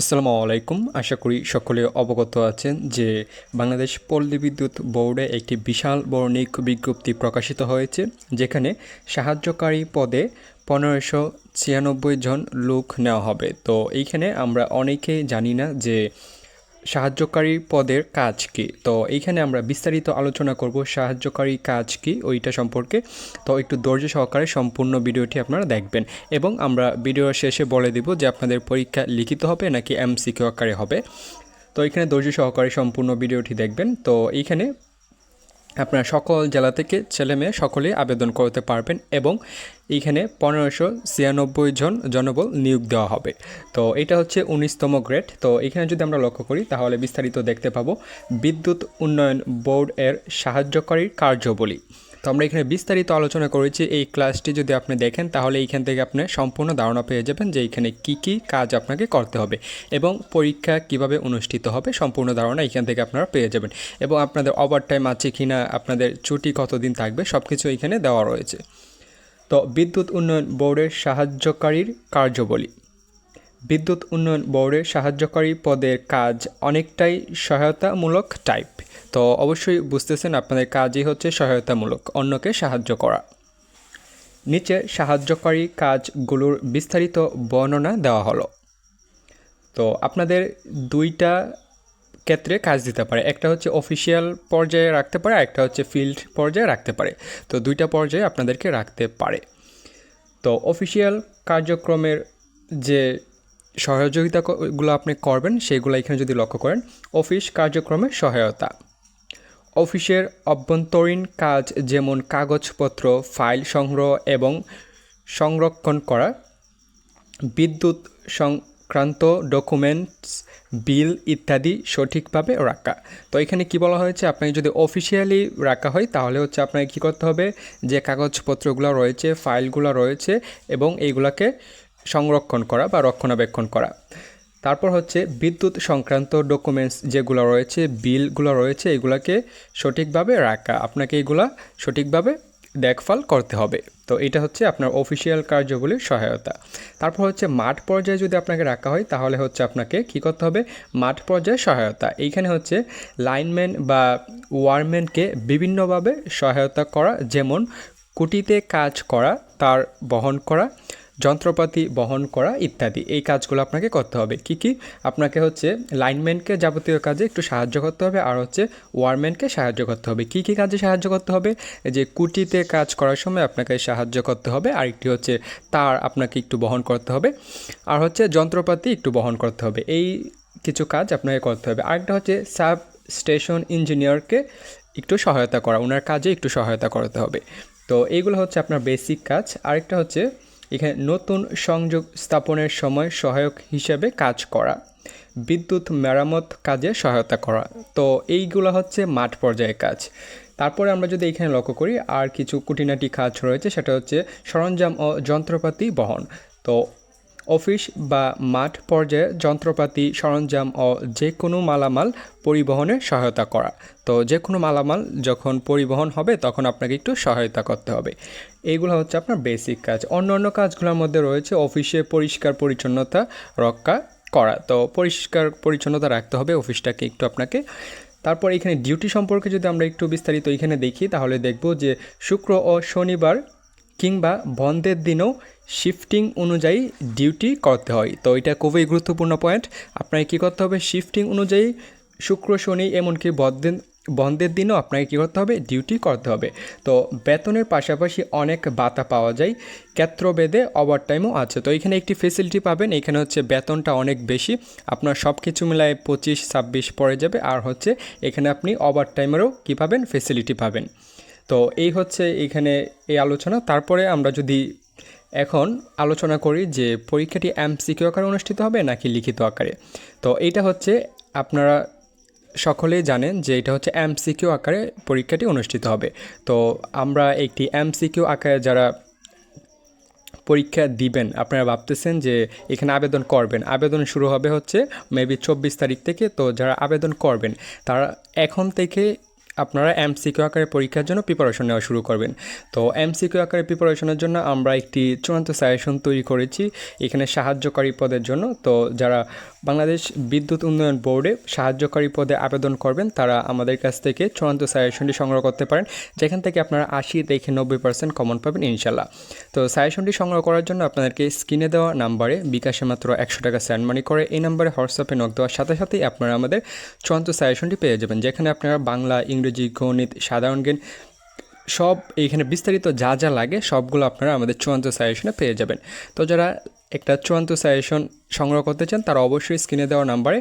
আসসালামু আলাইকুম। আশা করি সকলে অবগত আছেন যে বাংলাদেশ পল্লী বিদ্যুৎ বোর্ডে একটি বিশাল নিয়োগ বিজ্ঞপ্তি প্রকাশিত হয়েছে, যেখানে সাহায্যকারী পদে পনেরোশো ছিয়ানব্বই জন লোক নেওয়া হবে। তো এইখানে আমরা অনেকে জানি না যে সাহায্যকারী পদের কাজ কি? তো এইখানে আমরা বিস্তারিত আলোচনা করব সাহায্যকারী কাজ কি ওইটা সম্পর্কে। তো একটু ধৈর্য সহকারে সম্পূর্ণ ভিডিওটি আপনারা দেখবেন এবং আমরা ভিডিওর শেষে বলে দেব যে আপনাদের পরীক্ষা লিখিত হবে নাকি এমসিকিউ আকারে হবে। তো এখানে ধৈর্য সহকারে সম্পূর্ণ ভিডিওটি দেখবেন। তো এইখানে আপনার সকল জেলা থেকে ছেলে মেয়ে সকলেই আবেদন করতে পারবেন এবং এইখানে পনেরোশো ছিয়ানব্বই জন জনবল নিয়োগ দেওয়া হবে। তো এটা হচ্ছে উনিশতম গ্রেড। তো এখানে যদি আমরা লক্ষ্য করি, তাহলে বিস্তারিত দেখতে পাবো। বিদ্যুৎ উন্নয়ন বোর্ড এর সাহায্যকারী কার্যবলী। তো আমরা এখানে বিস্তারিত আলোচনা করেছি এই ক্লাসটি যদি আপনি দেখেন, তাহলে এইখান থেকে আপনি সম্পূর্ণ ধারণা পেয়ে যাবেন যে এইখানে কি কি কাজ আপনাকে করতে হবে এবং পরীক্ষা কীভাবে অনুষ্ঠিত হবে সম্পূর্ণ ধারণা এইখান থেকে আপনারা পেয়ে যাবেন এবং আপনাদের ওভার টাইম আছে কি না আপনাদের ছুটি কতদিন থাকবে সব কিছু এইখানে দেওয়া রয়েছে। তো বিদ্যুৎ উন্নয়ন বোর্ডের সাহায্যকারীর কার্যবলী। বিদ্যুৎ উন্নয়ন বোর্ডের সাহায্যকারী পদের কাজ অনেকটাই সহায়তামূলক টাইপ তো অবশ্যই বুঝতেছেন আপনাদের কাজই হচ্ছে সহায়তামূলক, অন্যকে সাহায্য করা। নিচে সাহায্যকারী কাজগুলোর বিস্তারিত বর্ণনা দেওয়া হলো। তো আপনাদের দুইটা ক্ষেত্রে কাজ দিতে পারে, একটা হচ্ছে অফিসিয়াল পর্যায়ে রাখতে পারে একটা হচ্ছে ফিল্ড পর্যায়ে রাখতে পারে। তো দুইটা পর্যায়ে আপনাদেরকে রাখতে পারে। তো অফিসিয়াল কার্যক্রমের যে সহযোগিতাগুলো আপনি করবেন, সেগুলো এখানে যদি লক্ষ্য করেন, অফিস কার্যক্রমের সহায়তা। অফিসের অভ্যন্তরীণ কাজ যেমন কাগজপত্র, ফাইল সংগ্রহ এবং সংরক্ষণ করা, বিদ্যুৎ সংক্রান্ত ডকুমেন্টস, বিল ইত্যাদি সঠিকভাবে রাখা। তো এখানে কি বলা হয়েছে? আপনাকে যদি অফিসিয়ালি রাখা হয়, তাহলে হচ্ছে আপনাকে কী করতে হবে? যে কাগজপত্রগুলো রয়েছে, ফাইলগুলো রয়েছে এবং এইগুলাকে সংরক্ষণ করা বা রক্ষণাবেক্ষণ করা। তারপর হচ্ছে বিদ্যুৎ সংক্রান্ত ডকুমেন্টস যেগুলো রয়েছে বিলগুলো রয়েছে, এগুলাকে সঠিকভাবে রাখা। আপনাকে এগুলা সঠিকভাবে দেখভাল করতে হবে। তো এটা হচ্ছে আপনার অফিসিয়াল কার্যগুলির সহায়তা। তারপর হচ্ছে মাঠ পর্যায়ে যদি আপনাকে রাখা হয়, তাহলে হচ্ছে আপনাকে কী করতে হবে? মাঠ পর্যায়ে সহায়তা। এইখানে হচ্ছে লাইনম্যান বা ওয়ারম্যানকে বিভিন্নভাবে সহায়তা করা, যেমন কুটিতে কাজ করা, তার বহন করা যন্ত্রপাতি বহন করা ইত্যাদি। এই কাজগুলো আপনাকে করতে হবে। কি কি? আপনাকে হচ্ছে লাইনম্যানকে যাবতীয় কাজে একটু সাহায্য করতে হবে আর হচ্ছে ওয়ারম্যানকে সাহায্য করতে হবে। কি কি কাজে সাহায্য করতে হবে? যে কুটিতে কাজ করার সময় আপনাকে সাহায্য করতে হবে আর একটি হচ্ছে তার আপনাকে একটু বহন করতে হবে আর হচ্ছে যন্ত্রপাতি একটু বহন করতে হবে। এই কিছু কাজ আপনাকে করতে হবে। আরেকটা হচ্ছে সাব স্টেশন ইঞ্জিনিয়ারকে একটু সহায়তা করা ওনার কাজে একটু সহায়তা করতে হবে। তো এইগুলো হচ্ছে আপনার বেসিক কাজ। আরেকটা হচ্ছে এখানে নতুন সংযোগ স্থাপনের সময় সহায়ক হিসেবে কাজ করা, বিদ্যুৎ মেরামত কাজে সহায়তা করা। তো এইগুলো হচ্ছে মাঠ পর্যায়ে কাজ। তারপরে আমরা যদি এখানে লক্ষ্য করি, আর কিছু কুটিনাটি কাজ রয়েছে, সেটা হচ্ছে সরঞ্জাম ও যন্ত্রপাতি বহন। তো অফিস বা মাঠ পর্যায়ে যন্ত্রপাতি, সরঞ্জাম ও যে কোনো মালামাল পরিবহনে সহায়তা করা। তো যে কোনো মালামাল যখন পরিবহন হবে, তখন আপনাকে একটু সহায়তা করতে হবে। এইগুলো হচ্ছে আপনার বেসিক কাজ। অন্য অন্য কাজগুলোর মধ্যে রয়েছে অফিসে পরিষ্কার পরিচ্ছন্নতা রক্ষা করা। তো পরিষ্কার পরিচ্ছন্নতা রাখতে হবে অফিসটাকে একটু আপনাকে। তারপর এখানে ডিউটি সম্পর্কে যদি আমরা একটু বিস্তারিত এখানে দেখি, তাহলে দেখব যে শুক্র ও শনিবার কিংবা বন্ধের দিনেও শিফটিং অনুযায়ী ডিউটি করতে হয়। তো এটা খুবই গুরুত্বপূর্ণ পয়েন্ট আপনাকে কী করতে হবে? শিফটিং অনুযায়ী শুক্র, শনি এমনকি বন্ধের বন্ধের দিনও আপনাকে কী করতে হবে? ডিউটি করতে হবে। তো বেতনের পাশাপাশি অনেক বাতা পাওয়া যায়। ক্ষেত্রভেদে ওভার টাইমও আছে। তো এখানে একটি ফেসিলিটি পাবেন। এখানে হচ্ছে বেতনটা অনেক বেশি। আপনার সব কিছু মিলায় পঁচিশ, ছাব্বিশ পড়ে যাবে। আর হচ্ছে এখানে আপনি ওভার টাইমেরও কী পাবেন? ফেসিলিটি পাবেন। তো এই হচ্ছে এখানে এই আলোচনা। তারপরে আমরা যদি এখন আলোচনা করি যে পরীক্ষাটি এমসিকিউ আকারে অনুষ্ঠিত হবে নাকি লিখিত আকারে। তো এইটা হচ্ছে আপনারা সকলেই জানেন যে এটা হচ্ছে এমসিকিউ আকারে পরীক্ষাটি অনুষ্ঠিত হবে। তো আমরা একটি এমসিকিউ আকারে যারা পরীক্ষা দিবেন, আপনারা ভাবতেছেন যে এখানে আবেদন করবেন। আবেদন শুরু হবে হচ্ছে মেবি চব্বিশ তারিখ থেকে। তো যারা আবেদন করবেন, তারা এখন থেকে আপনারা এমসিকিউ আকারে পরীক্ষার জন্য প্রিপারেশন নেওয়া শুরু করবেন। তো এমসিকিউ আকারে প্রিপারেশনের জন্য আমরা একটি চূড়ান্ত সাজেশন তৈরি করেছি এখানে সাহায্যকারী পদের জন্য। তো যারা বাংলাদেশ বিদ্যুৎ উন্নয়ন বোর্ডে সাহায্যকারী পদে আবেদন করবেন। তারা আমাদের কাছ থেকে চূড়ান্ত সাজেশনটি সংগ্রহ করতে পারেন। যেখান থেকে আপনারা আশি থেকে নব্বই পার্সেন্ট কমন পাবেন ইনশাল্লাহ। তো সাজেশনটি সংগ্রহ করার জন্য আপনাদেরকে স্ক্রিনে দেওয়া নাম্বারে বিকাশে মাত্র একশো টাকা সেন্ড মানি করে এই নাম্বারে হোয়াটসঅ্যাপে নক দেওয়ার সাথে সাথেই আপনারা আমাদের চূড়ান্ত সাজেশনটি পেয়ে যাবেন। যেখানে আপনারা বাংলা, ইংরেজি, গণিত, সাধারণ জ্ঞান সব এইখানে বিস্তারিত যা যা লাগে সবগুলো আপনারা আমাদের চূড়ান্ত সাজেশনে পেয়ে যাবেন। তো যারা একটা চূড়ান্ত সাজেশন সংগ্রহ করতে চান, তারা অবশ্যই স্ক্রিনে দেওয়া নাম্বারে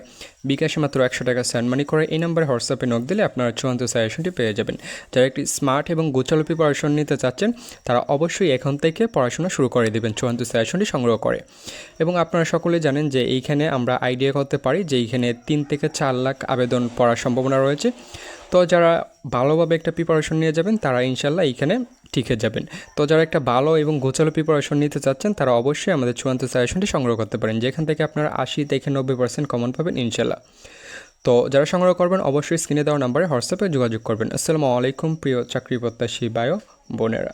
বিকাশে মাত্র একশো টাকা সেন্ড মানি করে এই নাম্বারে হোয়াটসঅ্যাপে নক দিলে আপনারা চূড়ান্ত সাজেশনটি পেয়ে যাবেন। যারা একটি স্মার্ট এবং গোছালো প্রিপারেশন নিতে চাচ্ছেন, তারা অবশ্যই এখন থেকে পড়াশোনা শুরু করে দেবেন, চূড়ান্ত সাজেশনটি সংগ্রহ করে। এবং আপনারা সকলে জানেন যে এইখানে আমরা আইডিয়া করতে পারি যে এইখানে তিন থেকে চার লাখ আবেদন পড়ার সম্ভাবনা রয়েছে। তো যারা ভালোভাবে একটা প্রিপারেশন নিয়ে যাবেন, তারা ইনশাল্লাহ এইখানে টিকে যাবেন। তো যারা একটা ভালো এবং গোছালো প্রিপারেশন নিতে চাচ্ছেন, তারা অবশ্যই আমাদের চূড়ান্ত সাজেশনটি সংগ্রহ করতে পারেন। যেখান থেকে আপনারা আশি থেকে নব্বই পার্সেন্ট কমন পাবেন ইনশাল্লাহ তো যারা সংগ্রহ করবেন, অবশ্যই স্ক্রিনে দেওয়া নাম্বারে হোয়াটসঅ্যাপে যোগাযোগ করবেন। আসসালামু আলাইকুম, প্রিয় চাকরি প্রত্যাশী বায়ো বোনেরা।